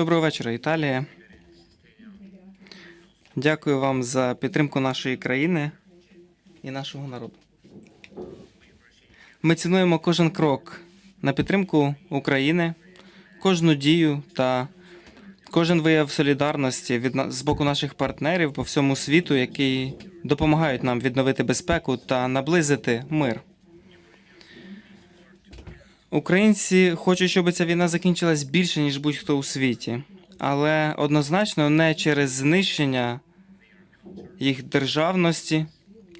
Доброго вечора, Італія. Дякую вам за підтримку нашої країни і нашого народу. Ми цінуємо кожен крок на підтримку України, кожну дію та кожен вияв солідарності від з боку наших партнерів по всьому світу, які допомагають нам відновити безпеку та наблизити мир. Українці хочуть, щоб ця війна закінчилась більше, ніж будь-хто у світі, але однозначно не через знищення їх державності,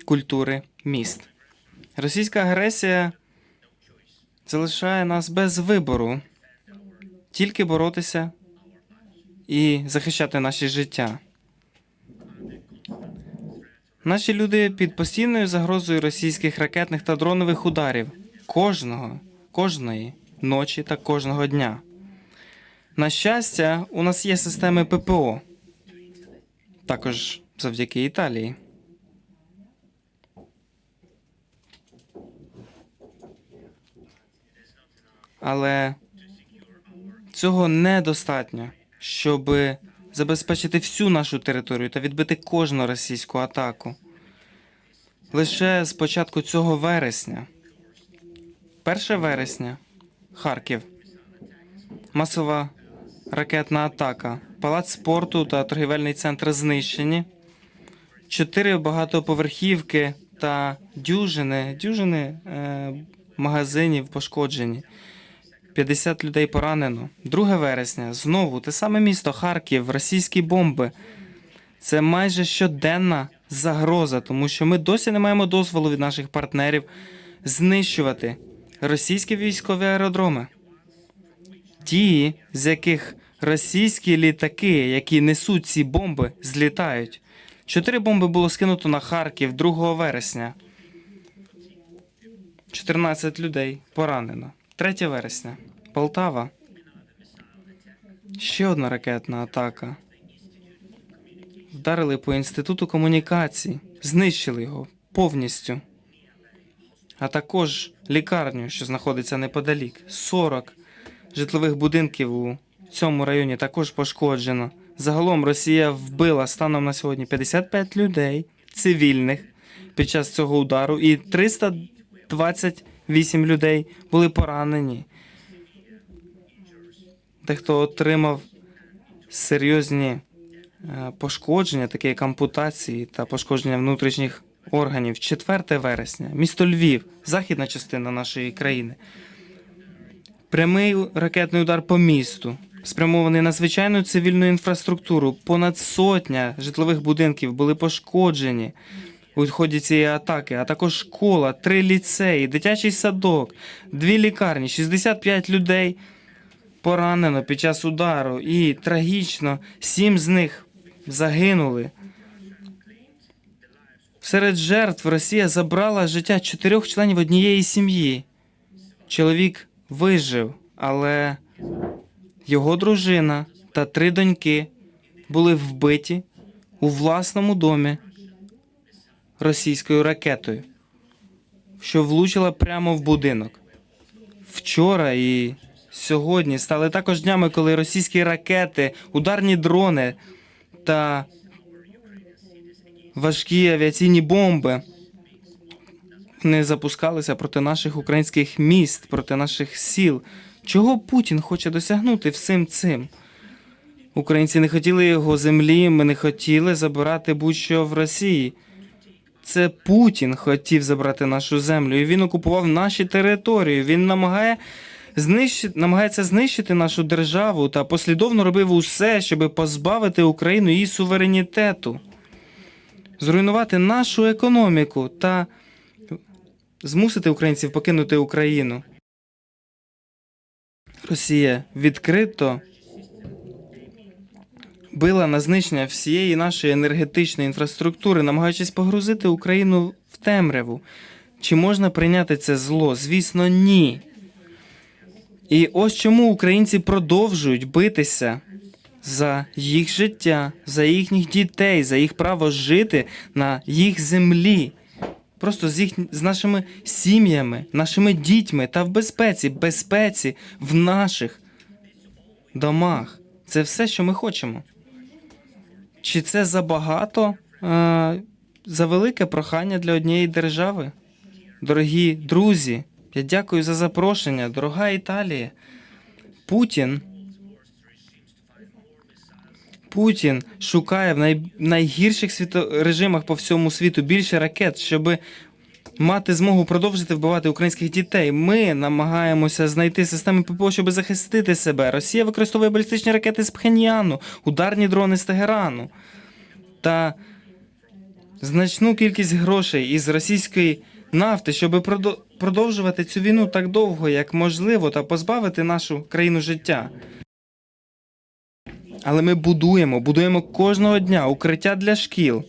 культури, міст. Російська агресія залишає нас без вибору тільки боротися і захищати наші життя. Наші люди під постійною загрозою російських ракетних та дронових ударів кожного, кожної ночі та кожного дня. На щастя, у нас є системи ППО, також завдяки Італії. Але цього недостатньо, щоб забезпечити всю нашу територію та відбити кожну російську атаку. Лише з початку цього вересня, 1 вересня, Харків, масова ракетна атака, палац спорту та торгівельний центр знищені, чотири багатоповерхівки та дюжини, дюжини е, магазинів пошкоджені. 50 людей поранено. 2 вересня. Знову те саме місто Харків, російські бомби. Це майже щоденна загроза, тому що ми досі не маємо дозволу від наших партнерів знищувати російські військові аеродроми. Ті, з яких російські літаки, які несуть ці бомби, злітають. Чотири бомби було скинуто на Харків 2 вересня. 14 людей поранено. 3 вересня. Полтава. Ще одна ракетна атака. Вдарили по інституту комунікацій, знищили його повністю. А також лікарню, що знаходиться неподалік. 40 житлових будинків у цьому районі також пошкоджено. Загалом Росія вбила станом на сьогодні 55 людей цивільних під час цього удару, і 328 людей були поранені. Дехто отримав серйозні е, пошкодження, такі як ампутації та пошкодження внутрішніх органів. 4 вересня, місто Львів, західна частина нашої країни. Прямий ракетний удар по місту, спрямований на звичайну цивільну інфраструктуру. Понад сотня житлових будинків були пошкоджені у ході цієї атаки, а також школа, три ліцеї, дитячий садок, дві лікарні, 65 людей поранено під час удару, і трагічно сім з них загинули. Серед жертв Росія забрала життя чотирьох членів однієї сім'ї. Чоловік вижив, але його дружина та три доньки були вбиті у власному домі російською ракетою, що влучила прямо в будинок. Вчора і сьогодні стали також днями, коли російські ракети, ударні дрони та важкі авіаційні бомби не запускалися проти наших українських міст, проти наших сіл. Чого Путін хоче досягнути всім цим? Українці не хотіли його землі, ми не хотіли забирати будь-що в Росії. Це Путін хотів забрати нашу землю, і він окупував наші території. Він намагає знищити, намагається знищити нашу державу та послідовно робив усе, щоб позбавити Україну її суверенітету, зруйнувати нашу економіку та змусити українців покинути Україну. Росія відкрито била на знищення всієї нашої енергетичної інфраструктури, намагаючись погрузити Україну в темряву. Чи можна прийняти це зло? Звісно, ні. І ось чому українці продовжують битися за їх життя, за їхніх дітей, за їх право жити на їх землі. Просто з їх з нашими сім'ями, нашими дітьми та в безпеці, безпеці в наших домах. Це все, що ми хочемо. Чи це забагато, е, за велике прохання для однієї держави? Дорогі друзі, я дякую за запрошення, дорога Італія. Путін. Путін шукає в най... найгірших світо... режимах по всьому світу більше ракет, щоб мати змогу продовжити вбивати українських дітей. Ми намагаємося знайти системи ППО, щоб захистити себе. Росія використовує балістичні ракети з Пхеньяну, ударні дрони з Тегерану та значну кількість грошей із російської нафти, щоб продовжувати цю війну так довго, як можливо, та позбавити нашу країну життя. Але ми будуємо, будуємо кожного дня укриття для шкіл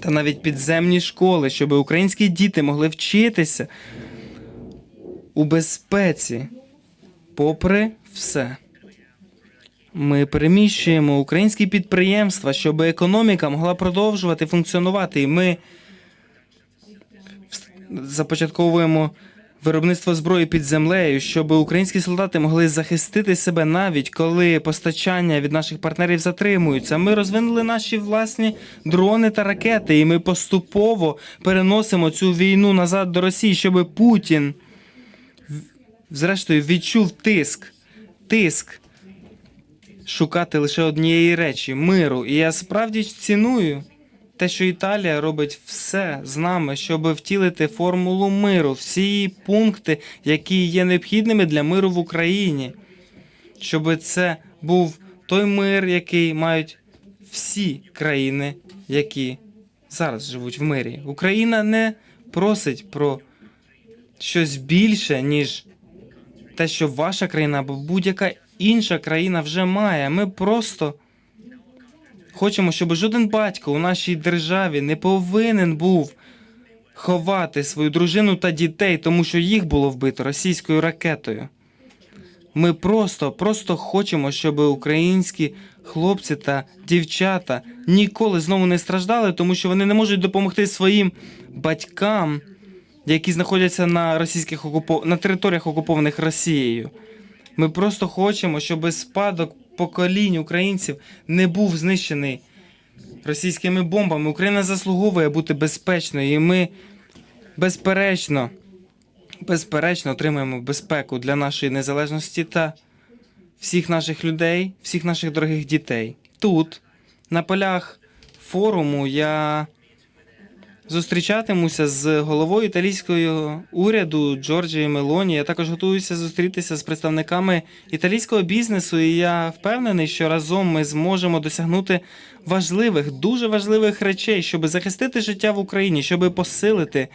та навіть підземні школи, щоб українські діти могли вчитися у безпеці, попри все. Ми переміщуємо українські підприємства, щоб економіка могла продовжувати функціонувати. І ми започатковуємо виробництво зброї під землею, щоб українські солдати могли захистити себе навіть коли постачання від наших партнерів затримуються. Ми розвинули наші власні дрони та ракети, і ми поступово переносимо цю війну назад до Росії, щоб Путін зрештою відчув тиск. Тиск шукати лише однієї речі миру. І я справді ціную те, що Італія робить все з нами, щоб втілити формулу миру, всі пункти, які є необхідними для миру в Україні. Щоб це був той мир, який мають всі країни, які зараз живуть в мирі. Україна не просить про щось більше, ніж те, що ваша країна або будь-яка інша країна вже має. Ми просто хочемо, щоб жоден батько у нашій державі не повинен був ховати свою дружину та дітей, тому що їх було вбито російською ракетою. Ми просто, просто хочемо, щоб українські хлопці та дівчата ніколи знову не страждали, тому що вони не можуть допомогти своїм батькам, які знаходяться на російських окупо... на територіях окупованих Росією. Ми просто хочемо, щоб спадок поколінь українців не був знищений російськими бомбами. Україна заслуговує бути безпечною, і ми безперечно, безперечно отримаємо безпеку для нашої незалежності та всіх наших людей, всіх наших дорогих дітей. Тут, на полях форуму, я зустрічатимуся з головою італійського уряду Джорджією Мелоні. Я також готуюся зустрітися з представниками італійського бізнесу, і я впевнений, що разом ми зможемо досягнути важливих, дуже важливих речей, щоб захистити життя в Україні, щоб посилити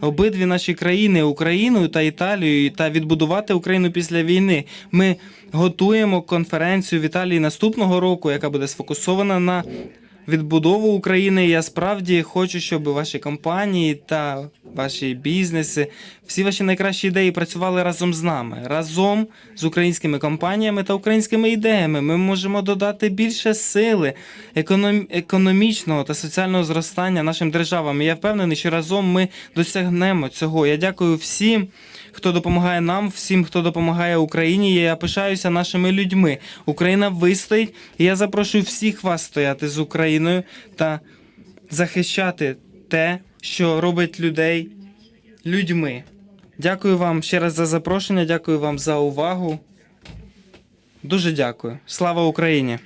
обидві наші країни, Україну та Італію, та відбудувати Україну після війни. Ми готуємо конференцію в Італії наступного року, яка буде сфокусована на відбудову України. Я справді хочу, щоб ваші компанії та ваші бізнеси, всі ваші найкращі ідеї працювали разом з нами, разом з українськими компаніями та українськими ідеями. Ми можемо додати більше сили, економ... економічного та соціального зростання нашим державам. І я впевнений, що разом ми досягнемо цього. Я дякую всім. Хто допомагає нам, всім, хто допомагає Україні, я пишаюся нашими людьми. Україна вистоїть, і я запрошую всіх вас стояти з Україною та захищати те, що робить людей людьми. Дякую вам ще раз за запрошення, дякую вам за увагу. Дуже дякую. Слава Україні!